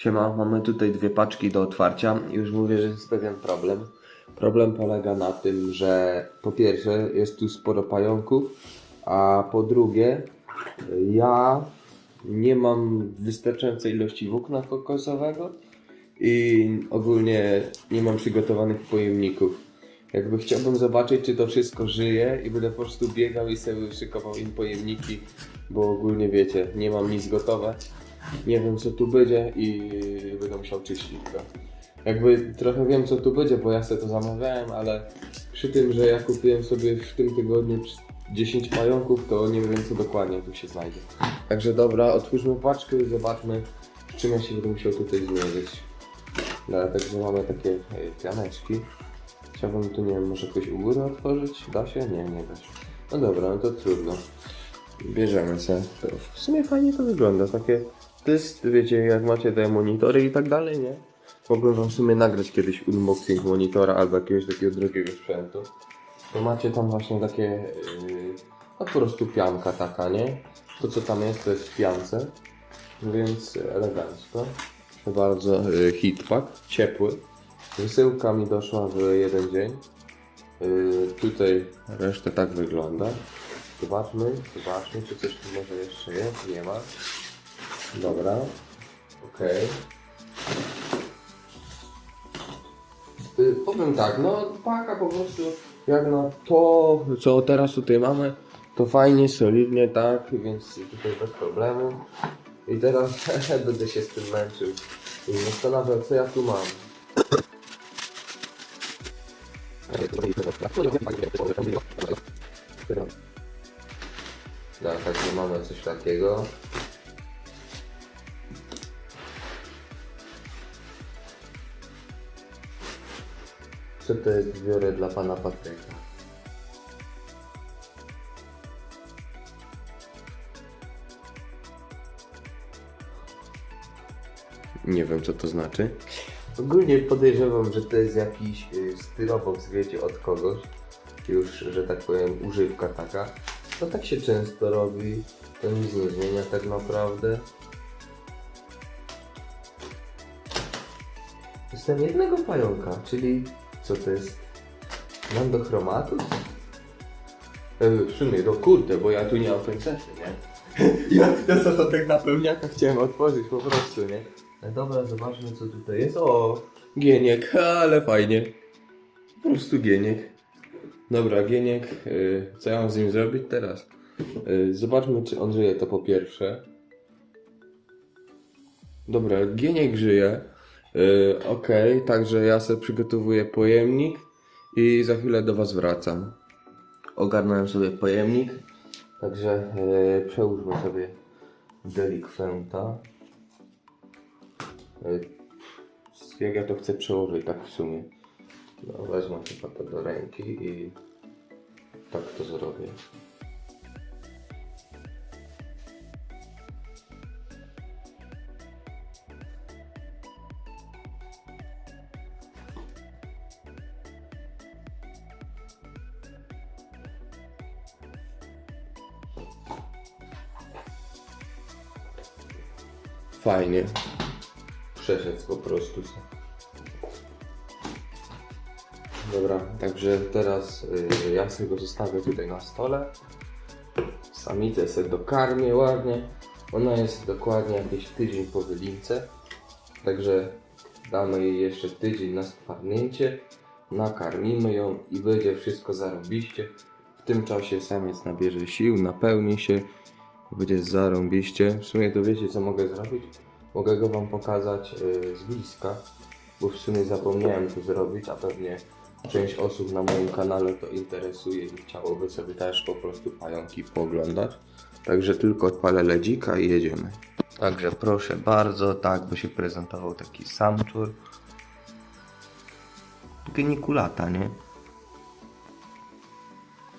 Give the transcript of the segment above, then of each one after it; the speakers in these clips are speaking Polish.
Siema, mamy tutaj dwie paczki do otwarcia. Już mówię, że jest pewien problem. Problem polega na tym, że po pierwsze jest tu sporo pająków, a po drugie ja nie mam wystarczającej ilości włókna kokosowego i ogólnie nie mam przygotowanych pojemników. Jakby chciałbym zobaczyć, czy to wszystko żyje i będę po prostu biegał i sobie szykował im pojemniki, bo ogólnie wiecie, nie mam nic gotowe. Nie wiem co tu będzie i będę musiał czyścić to. Jakby trochę wiem co tu będzie, bo ja sobie to zamawiałem, ale przy tym, że ja kupiłem sobie w tym tygodniu 10 pająków, to nie wiem co dokładnie tu się znajdzie. Także dobra, otwórzmy paczkę i zobaczmy, z czym ja się będę musiał tutaj zmierzyć. No, także mamy takie e, pianeczki. Chciałbym tu, nie wiem, może jakoś u góry otworzyć? Da się? Nie, nie da się. No dobra, no to trudno. Bierzemy se. W sumie fajnie to wygląda, takie... To jest, wiecie, jak macie te monitory i tak dalej, nie? Mogłem wam w sumie nagrać kiedyś unboxing monitora albo jakiegoś takiego drugiego sprzętu. To macie tam właśnie takie... Yy, no po prostu pianka taka, nie? To co tam jest, to jest w piance. Więc elegancko. Bardzo, yy, hitpack, ciepły. Wysyłka mi doszła w jeden dzień. Yy, tutaj reszta tak wygląda. Zobaczmy, zobaczmy, czy coś tu może jeszcze jest. Nie ma. Dobra. Okej. Y, Powiem tak, no paka po prostu jak na to, co teraz tutaj mamy, to fajnie, solidnie, tak, więc tutaj bez problemu. I teraz będę się z tym męczył i zastanawiał, co ja tu mam. Tak, także mamy coś takiego. To jest biorę dla pana Patryka? Nie wiem co to znaczy. Ogólnie podejrzewam, że to jest jakiś y, styrobox, wiecie, od kogoś. Już, że tak powiem, używka taka. To tak się często robi. To nic nie zmienia tak naprawdę. Jestem jednego pająka, czyli co to jest? Mam do chromatu? E, W sumie, no kurde, bo ja tu nie mam nie? Ja, ja za to tak napełniaka chciałem otworzyć po prostu, nie? No dobra, zobaczmy co tutaj jest. O, gieniek, ale fajnie. Po prostu gieniek. Dobra, gieniek, y, co ja mam z nim zrobić teraz? Y, zobaczmy, czy on żyje, to po pierwsze. Dobra, gieniek żyje. Y, Okej, także ja sobie przygotowuję pojemnik i za chwilę do Was wracam. Ogarnąłem sobie pojemnik, także y, przełóżmy sobie delikwenta. Y, jak ja to chcę przełożyć, tak w sumie. No, wezmę chyba to do ręki i tak to zrobię. Fajnie. Przeszedł po prostu. Dobra, także teraz y, ja sobie go zostawię tutaj na stole. Samicę sobie dokarmię ładnie. Ona jest dokładnie jakieś tydzień po wylince. Także damy jej jeszcze tydzień na stwarnięcie. Nakarmimy ją i będzie wszystko zarobiście. W tym czasie samiec nabierze sił, napełni się. Będzie zarąbiście. W sumie to wiecie co mogę zrobić? Mogę go wam pokazać y, z bliska, bo w sumie zapomniałem to zrobić, a pewnie część osób na moim kanale to interesuje i chciałoby sobie też po prostu pająki pooglądać. Także tylko odpalę ledzika i jedziemy. Także proszę bardzo, tak by się prezentował taki samczur. Genikulata, nie?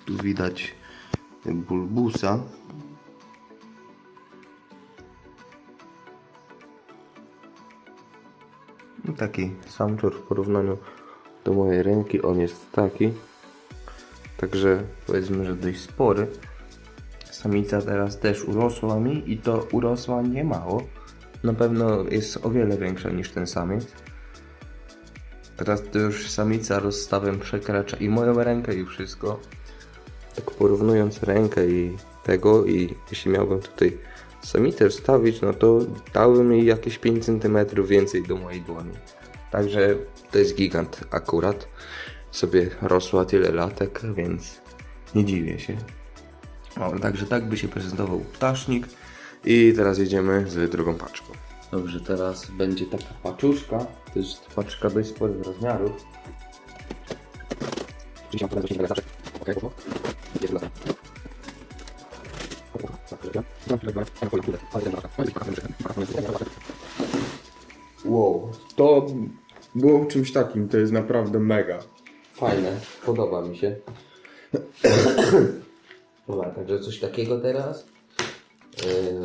Tu widać bulbusa. Taki samczur w porównaniu do mojej ręki, on jest taki. Także powiedzmy, że dość spory. Samica teraz też urosła mi i to urosła niemało. na pewno jest o wiele większa niż ten samiec. Teraz to już samica rozstawem przekracza i moją rękę i wszystko. Tak porównując rękę i tego i jeśli miałbym tutaj samicę wstawić, no to dałbym jej jakieś 5 cm więcej do mojej dłoni. Także to jest gigant akurat. Sobie rosła tyle latek, więc nie dziwię się. O, także tak by się prezentował ptasznik. I teraz jedziemy z drugą paczką. Dobrze, teraz będzie taka paczuszka. To jest paczka dość sporych rozmiarów. Okej. Jest lata. Wow, to było czymś takim, to jest naprawdę mega. Fajne, podoba mi się. Dobra, także coś takiego teraz. Yy...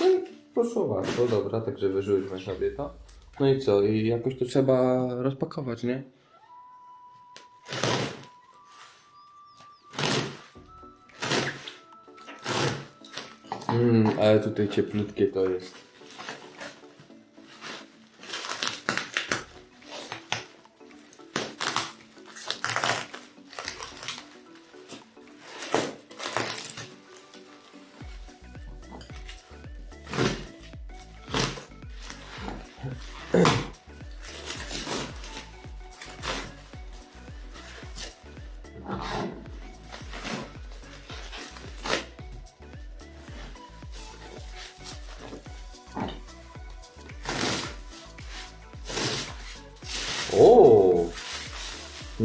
No poszło bardzo, dobra, także wyżyliśmy sobie to. No i co, i jakoś to trzeba rozpakować, nie? Mmm, ale tutaj cieplutkie to jest.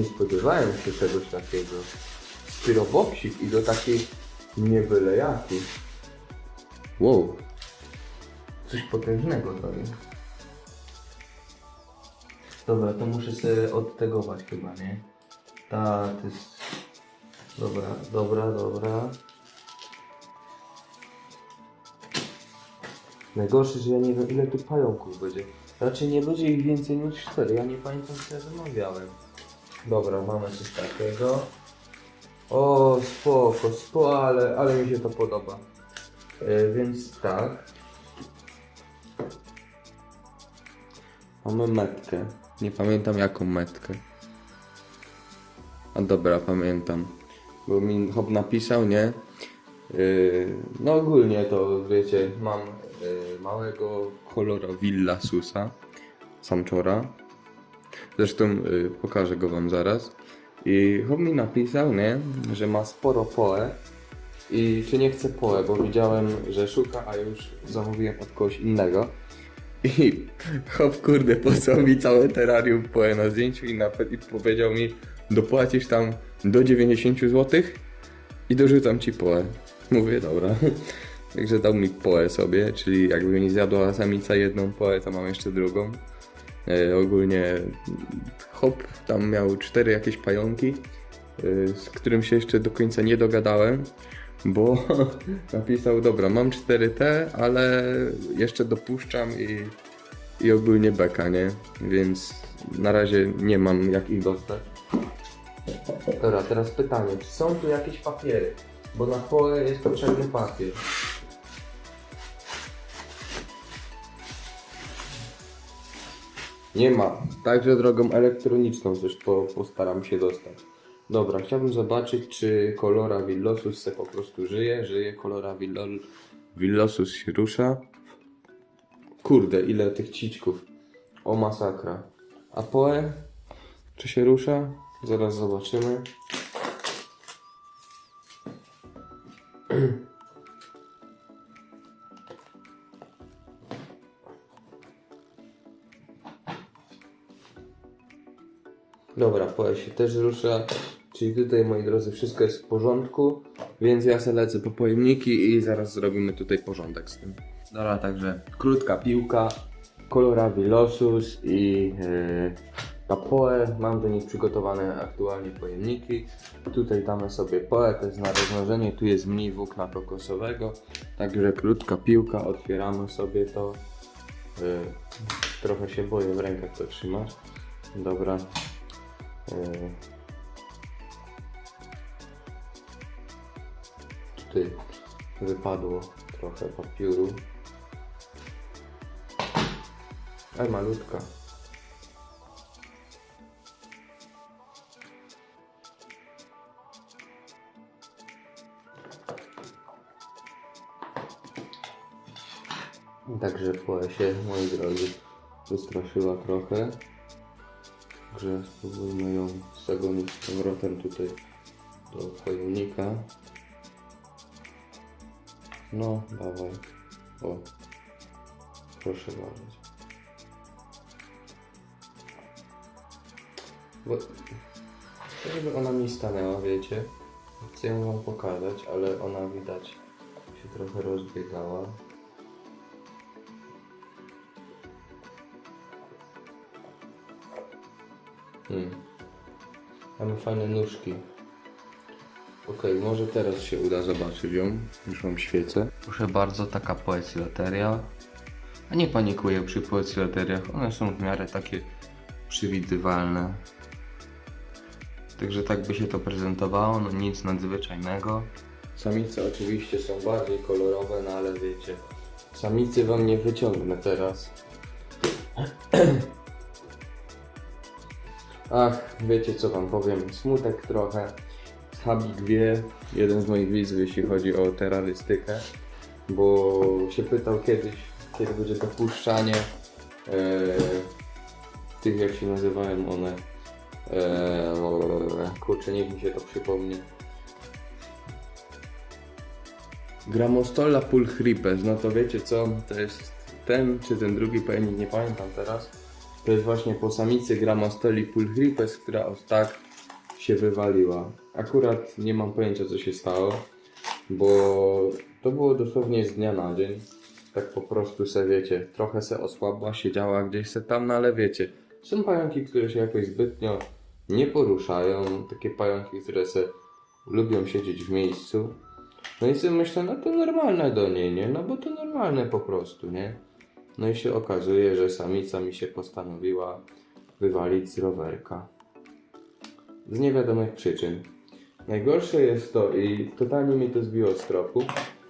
Nie spodziewałem się czegoś takiego. Styroboksik i do takiej nie byle. Wow. Coś potężnego to jest. Dobra, to muszę sobie odtegować chyba, nie? Ta, to jest... Dobra, dobra, dobra. Najgorsze, że ja nie wiem ile tu pająków będzie. Raczej nie będzie ich więcej niż 4. Ja nie pamiętam co ja zamawiałem. Dobra, mamy coś takiego. O, spoko, spoko, ale, ale mi się to podoba. E, więc tak. Mamy metkę. Nie pamiętam jaką metkę. A dobra, pamiętam. Bo mi Hop napisał, nie? Yy, no ogólnie to wiecie, mam yy, małego kolora Villa Susa, Samczora. Zresztą yy, pokażę go wam zaraz. I Hop mi napisał, nie? Że ma sporo poe. I czy nie chce poe, bo widziałem, że szuka, a już zamówiłem od kogoś innego. I hop kurde, posłał mi całe terrarium poe na zdjęciu i, nape- i powiedział mi dopłacisz tam do 90 zł i dorzucam ci poe. Mówię, dobra. Także dał mi poe sobie, czyli jakby mi zjadła samica jedną poe, to mam jeszcze drugą. E, ogólnie hop tam miał cztery jakieś pająki, e, z którym się jeszcze do końca nie dogadałem, bo napisał, dobra, mam 4T, ale jeszcze dopuszczam i, i ogólnie beka, nie? Więc na razie nie mam jak ich dostać. Dobra, teraz pytanie, czy są tu jakieś papiery? Bo na pole jest potrzebny papier. Nie ma. Także drogą elektroniczną coś po, postaram się dostać. Dobra, chciałbym zobaczyć, czy kolora Villosus se po prostu żyje. Żyje kolora Villol... Villosus się rusza. Kurde, ile tych ciczków. O masakra. A Poe? Czy się rusza? Zaraz zobaczymy. Dobra, Poe się też rusza. Czyli tutaj, moi drodzy, wszystko jest w porządku. Więc ja se lecę po pojemniki i zaraz zrobimy tutaj porządek z tym. Dobra, także krótka piłka, kolora Villosus i yy. Mam do nich przygotowane aktualnie pojemniki. Tutaj damy sobie Poe, to jest na rozmnożenie. Tu jest mniej włókna kokosowego. Także krótka piłka, otwieramy sobie to. Yy, trochę się boję w rękach to trzymasz. Dobra. Tutaj wypadło trochę papiuru. Aj, malutka. Także pole się, moi drodzy, wystraszyła trochę. Także spróbujmy ją zagonić z powrotem tutaj do pojemnika. No, dawaj. O, proszę bardzo. Bo, żeby ona mi stanęła, wiecie. Chcę ją wam pokazać, ale ona widać się trochę rozbiegała. Hmm. Mamy fajne nóżki. Okej, może teraz się uda zobaczyć ją. Już mam świecę. Proszę bardzo, taka poecyloteria. A nie panikuję przy poecyloteriach. One są w miarę takie przewidywalne. Także tak by się to prezentowało, no nic nadzwyczajnego. Samice oczywiście są bardziej kolorowe, no ale wiecie, samicy wam nie wyciągnę teraz. Ach, wiecie co wam powiem, smutek trochę. Habik wie, jeden z moich widzów, jeśli chodzi o terrorystykę, bo się pytał kiedyś, kiedy będzie dopuszczanie e, tych, jak się nazywają one, e, kurczę, niech mi się to przypomni. Gramostola pulchripes, no to wiecie co, to jest ten czy ten drugi pojemnik, nie pamiętam teraz. To jest właśnie po samicy Gramostoli pulchripes, która od tak się wywaliła. Akurat nie mam pojęcia co się stało, bo to było dosłownie z dnia na dzień. Tak po prostu se wiecie, trochę se osłabła, siedziała gdzieś se tam, no ale wiecie, są pająki, które się jakoś zbytnio nie poruszają, takie pająki, które se lubią siedzieć w miejscu. No i sobie myślę, no to normalne do niej, nie? No bo to normalne po prostu, nie? No i się okazuje, że samica mi się postanowiła wywalić z rowerka. Z niewiadomych przyczyn. Najgorsze jest to i totalnie mi to zbiło z tropu.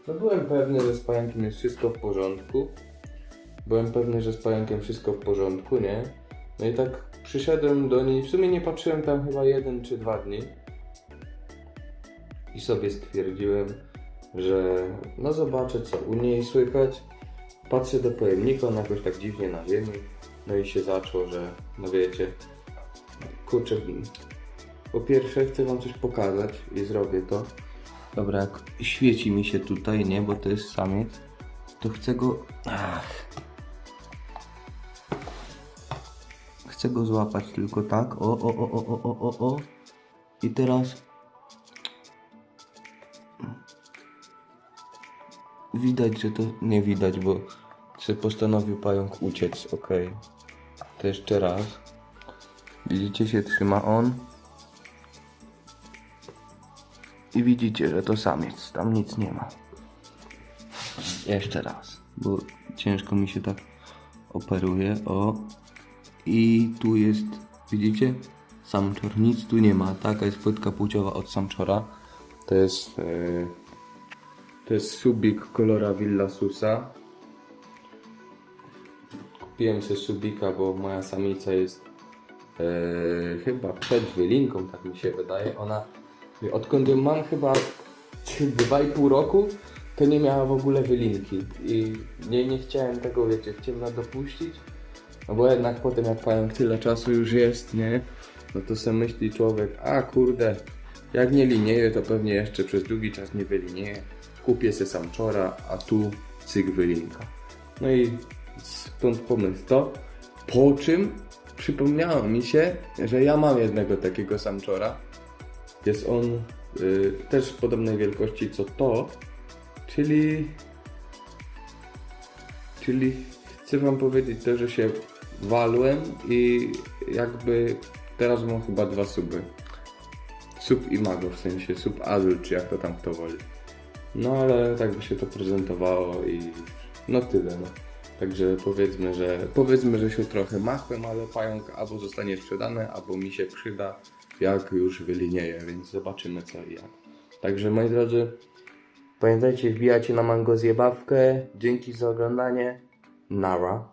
No byłem pewny, że z pająkiem jest wszystko w porządku. Byłem pewny, że z pająkiem wszystko w porządku, nie? No i tak przyszedłem do niej, w sumie nie patrzyłem tam chyba jeden czy dwa dni. I sobie stwierdziłem, że no zobaczę co u niej słychać. Patrzę do pojemnika, on jakoś tak dziwnie na ziemi. No i się zaczęło, że no wiecie, kurczę, po pierwsze chcę wam coś pokazać i zrobię to. Dobra, jak świeci mi się tutaj, nie, bo to jest samiec, to chcę go... Ach. Chcę go złapać tylko tak, o, o, o, o, o, o, o, o. I teraz... Widać, że to nie widać, bo czy postanowił pająk uciec, ok. To jeszcze raz. Widzicie, się trzyma on. I widzicie, że to samiec, tam nic nie ma. Jeszcze raz, bo ciężko mi się tak operuje. O. I tu jest, widzicie? Samczor, nic tu nie ma. Taka jest płytka płciowa od samczora. To jest, e, to jest subik kolora Villa Susa. Kupiłem sobie subika, bo moja samica jest e, chyba przed wylinką, tak mi się wydaje. Ona, odkąd ją mam chyba 2,5 roku, to nie miała w ogóle wylinki. I nie, nie chciałem tego, wiecie, w ciemno dopuścić. No bo jednak potem jak pająk tyle czasu już jest, nie? No to se myśli człowiek, a kurde, jak nie linieje, to pewnie jeszcze przez długi czas nie wylinieje. Kupię se samczora, a tu cyk wylinka. No i stąd pomysł to. Po czym przypomniało mi się, że ja mam jednego takiego samczora. Jest on y, też podobnej wielkości co to, czyli Czyli chcę wam powiedzieć to, że się walłem i jakby teraz mam chyba dwa suby. Sub i mago, w sensie sub adult, czy jak to tam kto woli. No ale tak by się to prezentowało i no tyle no. Także powiedzmy, że powiedzmy, że się trochę machłem, ale pająk albo zostanie sprzedany, albo mi się przyda, jak już wylinieje, więc zobaczymy co i jak. Także moi drodzy, Pamiętajcie, wbijacie na Mango Zjebawkę. Dzięki za oglądanie. Nara.